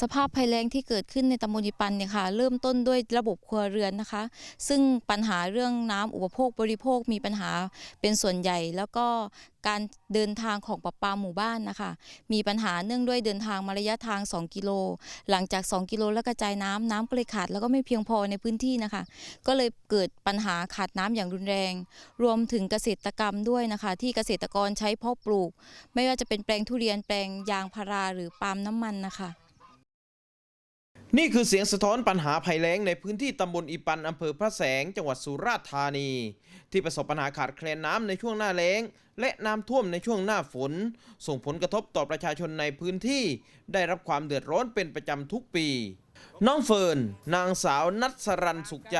สภาพภัยแล้งที่เกิดขึ้นในตำบลอีปันเนี่ยค่ะเริ่มต้นด้วยระบบครัวเรือนนะคะ ซึ่งปัญหาเรื่องน้ำอุปโภคบริโภคมีปัญหาเป็นส่วนใหญ่ แล้วก็การเดินทางของประปาหมู่บ้านนะคะ มีปัญหาเนื่องด้วยเดินทางมาระยะทาง 2 กิโล หลังจาก 2 กิโลแล้วกระจายน้ำน้ำก็เลยขาดแล้วก็ไม่เพียงพอในพื้นที่นะคะ ก็เลยเกิดปัญหาขาดน้ำอย่างรุนแรง รวมถึงเกษตรกรรมด้วยนะคะ ที่เกษตรกรใช้เพาะปลูก ไม่ว่าจะเป็นแปลงทุเรียนแปลงยางพาราหรือปาล์มน้ำมันนะคะ นี่คือเสียงสะท้อนปัญหาภัยแล้งในพื้นที่ตำบลอีปันอำเภอพระแสง จังหวัดสุราษฎร์ธานี ที่ประสบปัญหาขาดแคลนน้ำในช่วงหน้าแล้ง และน้ำท่วมในช่วงหน้าฝน ส่งผลกระทบต่อประชาชนในพื้นที่ ได้รับความเดือดร้อนเป็นประจำทุกปี น้องเฟิร์น นางสาวนัทสรันสุขใจ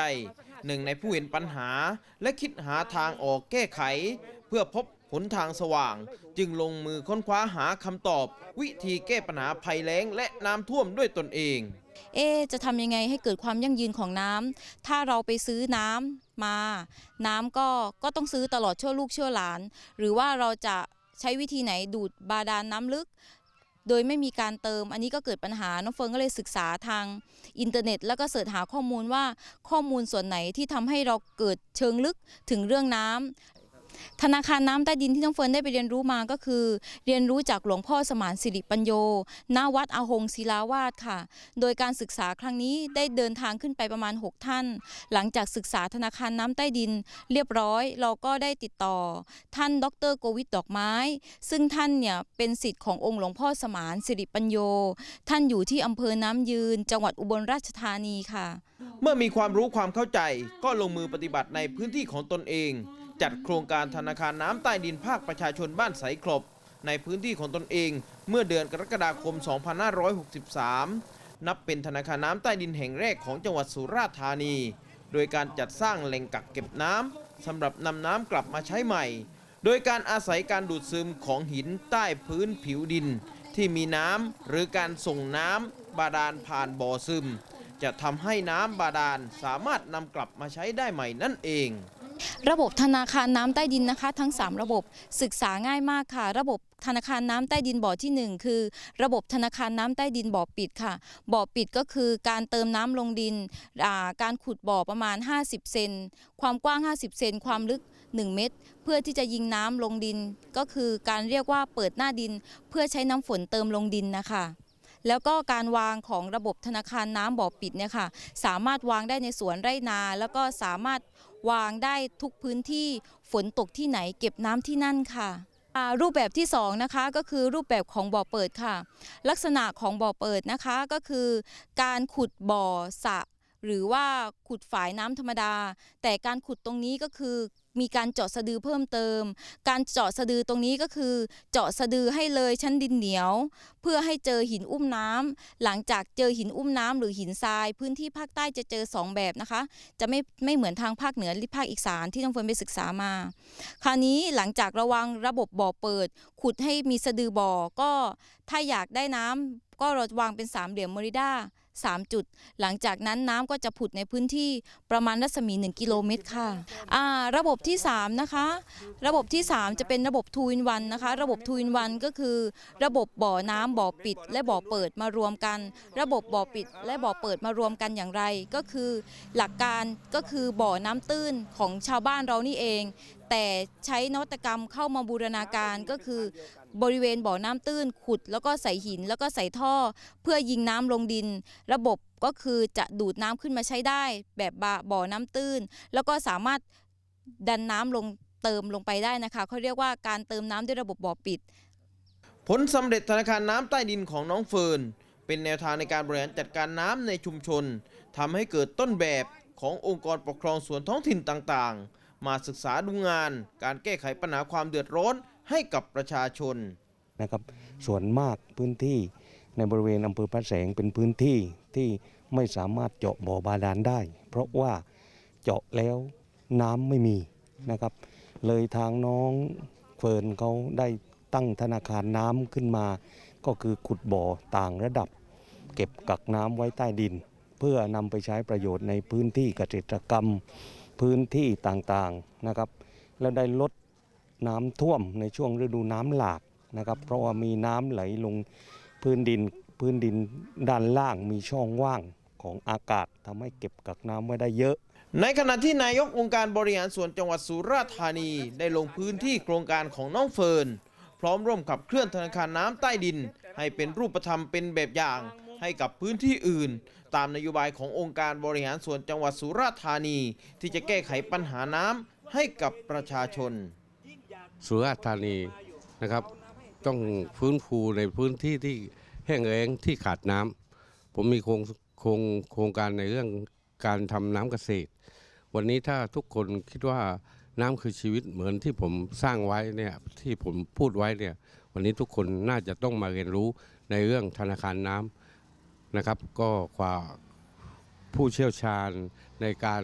หนึ่งในผู้เห็นปัญหา และคิดหาทางออกแก้ไข เพื่อพบ หนทางสว่าง จึงลงมือค้นคว้าหาคำตอบ วิธีแก้ปัญหาภัยแล้งและน้ำท่วมด้วยตนเองเอ๊จะทำยังไงให้เกิดความยั่งยืนของน้ำ ถ้าเราไปซื้อน้ำมา น้ำก็ก็ต้องซื้อตลอดชั่วลูกชั่วหลาน หรือว่าเราจะใช้วิธีไหนดูดบาดาลน้ำลึก โดยไม่มีการเติม อันนี้ก็เกิดปัญหา น้องเฟิร์นก็เลยศึกษาทางอินเทอร์เน็ต แล้วก็เสิร์ชหาข้อมูลว่าข้อมูลส่วนไหนที่ทำให้เราเกิดเชิงลึกถึงเรื่องน้ำ ธนาคารน้ำใต้ดินที่น้องเฟิร์นได้ไปเรียนรู้มาก็คือ เรียนรู้จากหลวงพ่อสมานสิริปัญโยณวัดอาหงศิลาวาสค่ะ โดยการศึกษาครั้งนี้ได้เดินทางขึ้นไปประมาณ 6 ท่าน หลังจากศึกษาธนาคารน้ำใต้ดิน เรียบร้อย เราก็ได้ติดต่อ ท่านดรโกวิทดอกไม้ ซึ่งท่านเนี่ยเป็นสิทธิ์ขององค์หลวงพ่อสมานสิริปัญโย ท่านอยู่ที่อำเภอน้ำยืน จังหวัดอุบลราชธานีค่ะ เมื่อมีความรู้ความเข้าใจก็ลงมือปฏิบัติในพื้นที่ของตนเอง จัดโครงการธนาคารน้ำใต้ดินภาคประชาชนบ้านไสครบ ในพื้นที่ของตนเองเมื่อเดือนกรกฎาคม 2563 นับเป็นธนาคารน้ำใต้ดินแห่งแรกของจังหวัดสุราษฎร์ธานี โดยการจัดสร้างแหล่งกักเก็บน้ำสำหรับนำน้ำกลับมาใช้ใหม่ โดยการอาศัยการดูดซึมของหินใต้พื้นผิวดิน ที่มีน้ำหรือการส่งน้ำบาดาลผ่านบ่อซึม จะทำให้น้ำบาดาลสามารถนำกลับมาใช้ได้ใหม่นั่นเอง ระบบธนาคารน้ำใต้ดินนะคะ ทั้ง 3 ระบบศึกษาง่ายมากค่ะ ระบบธนาคารน้ำใต้ดินบ่อทีหนึ่1 คือ ระบบธนาคารน้ำใต้ดินบ่อปิดค่ะ บ่อปิดก็คือการเติมน้ำลงดินาการขุดบ่อประมาณ 50 เซน ความกว้าง 50 เซน ความลึก 1 เมตร เพื่อที่จะยิงน้ำลงดิน ก็คือการเรียกว่าเปิดหน้าดิน เพื่อใช้น้ำฝนเติมลงดินนะคะแล้วก็การวางของระบบธนาคารน้ำบ่อปิดเนี่ยค่ะสามารถวางได้ในสวนไร่นา แล้วก็สามารถ วางได้ทุกพื้นที่ฝนตกที่ไหนเก็บน้ำที่นั่นค่ะรูปแบบที่สองนะคะก็คือรูปแบบของบ่อเปิดค่ะ ลักษณะของบ่อเปิดนะคะก็คือการขุดบ่อสระหรือว่าขุดฝายน้ำธรรมดา แต่การขุดตรงนี้ก็คือ มีการเจาะสะดือเพิ่มเติม การเจาะสะดือตรงนี้ก็คือ เจาะสะดือให้เลยชั้นดินเหนียว เพื่อให้เจอหินอุ้มน้ำหลังจากเจอหินอุ้มน้ำหรือหินทราย พื้นที่ภาคใต้จะเจอสองแบบนะคะ จะไม่ไม่เหมือนทางภาคเหนือหรือภาคอีสานที่น้องเฟิร์นไปศึกษามา คราวนี้หลังจากระวังระบบบ่อเปิด ขุดให้มีสะดือบ่อก็ถ้าอยากได้น้ำก็เราวางเป็นสามเหลี่ยมมอริด้า สามจุด หลังจากนั้นน้ำก็จะผุดในพื้นที่ประมาณรัศมี 1 กิโลเมตรค่ะอ่าระบบที่ 3 นะคะ ระบบที่ 3 จะเป็นระบบทูอินวันนะคะ ระบบทูอินวันก็คือ ระบบบ่อน้ำบ่อปิด และบ่อเปิดมารวมกัน ระบบบ่อปิด และบ่อเปิดมารวมกันอย่างไร ก็คือหลักการก็คือบ่อน้ำตื้นของชาวบ้านเรานี่เอง แต่ใช้นวัตกรรมเข้ามาบูรณาการก็คือ บริเวณบ่อน้ำตื้นขุด แล้วก็ใส่หินแล้วก็ใส่ท่อ เพื่อยิงน้ำลงดิน ระบบก็คือจะดูดน้ำขึ้นมาใช้ได้ แบบบ่อน้ำตื้น แล้วก็สามารถดันน้ำลงเติมลงไปได้นะคะเขาเรียกว่าการเติมน้ำด้วยระบบบ่อปิด ผลสำเร็จธนาคารน้ำใต้ดินของน้องเฟิร์นเป็นแนวทางในการบริหารจัดการน้ำในชุมชนทำให้เกิดต้นแบบขององค์กรปกครองส่วนท้องถิ่นต่างๆ มาศึกษาดูงาน การแก้ไขปัญหาความเดือดร้อน ให้กับประชาชนนะครับส่วนมากพื้นที่ในบริเวณอำเภอพระแสงเป็นพื้นที่ที่ไม่สามารถเจาะบ่อบาดาลได้ เพราะว่าเจาะแล้วน้ำไม่มีนะครับ เลยทางน้องเฟิร์นเขาได้ตั้งธนาคารน้ำขึ้นมา ก็คือขุดบ่อต่างระดับ เก็บกักน้ำไว้ใต้ดิน เพื่อนำไปใช้ประโยชน์ในพื้นที่เกษตรกรรม พื้นที่ต่างๆนะครับ แล้วได้ลด น้ำท่วมในช่วงฤดูน้ำหลากนะครับ เพราะว่ามีน้ำไหลลงพื้นดินพื้นดินด้านล่างมีช่องว่างของอากาศทำให้เก็บกักน้ำไว้ได้เยอะ ในขณะที่นายกองค์การบริหารส่วนจังหวัดสุราษฎร์ธานีได้ลงพื้นที่โครงการของน้องเฟิร์นพร้อมร่วมขับเคลื่อนธนาคารน้ำใต้ดิน ให้เป็นรูปธรรมเป็นแบบอย่างให้กับพื้นที่อื่น ตามนโยบายขององค์การบริหารส่วนจังหวัดสุราษฎร์ธานี ที่จะแก้ไขปัญหาน้ำให้กับประชาชน สุราษฎร์ธานีนะครับ ต้องฟื้นฟูในพื้นที่ที่แห้งแล้งที่ขาดน้ำผมมีโครงโครงโครงการในเรื่องการทำน้ำเกษตร วันนี้ถ้าทุกคนคิดว่าน้ำคือชีวิตเหมือนที่ผมสร้างไว้เนี่ยที่ผมพูดไว้เนี่ยวันนี้ทุกคนน่าจะต้องมาเรียนรู้ในเรื่องธนาคารน้ำนะครับ ก็กว่าผู้เชี่ยวชาญในการ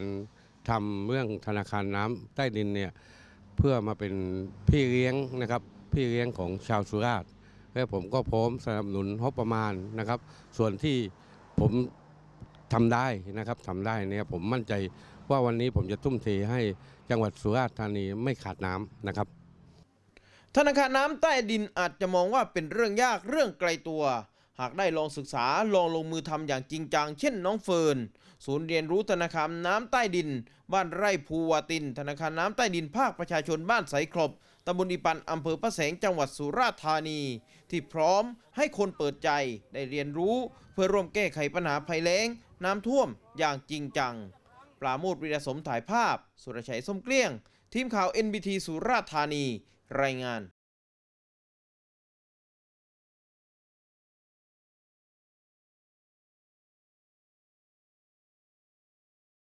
ทำเรื่องธนาคารน้ำใต้ดินเนี่ย เพื่อมาเป็นพี่เลี้ยงนะครับพี่เลี้ยงของชาวสุราษฎร์และผมก็พร้อมสนับสนุนงบประมาณนะครับ ส่วนที่ผมทำได้นะครับทำได้เนี่ยผมมั่นใจว่าวันนี้ผมจะทุ่มเทให้จังหวัดสุราษฎร์ธานีไม่ขาดน้ำนะครับ ธนาคารน้ำใต้ดินอาจจะมองว่าเป็นเรื่องยากเรื่องไกลตัว หากได้ลองศึกษาลองลงมือทำอย่างจริงจัง เช่นน้องเฟิร์น ศูนย์เรียนรู้ธนาคารน้ำใต้ดิน บ้านไร่ภูวาติน ธนาคารน้ำใต้ดินภาคประชาชนบ้านไสครบตำบลอีปันอำเภอพระแสงจังหวัดสุราษฎร์ธานี ที่พร้อมให้คนเปิดใจได้เรียนรู้ เพื่อร่วมแก้ไขปัญหาภัยแล้ง น้ำท่วมอย่างจริงจัง ปราโมทวิรสมถ่ายภาพ สุรชัยส้มเกลี้ยง ทีมข่าว NBT สุราษฎร์ธานี รายงาน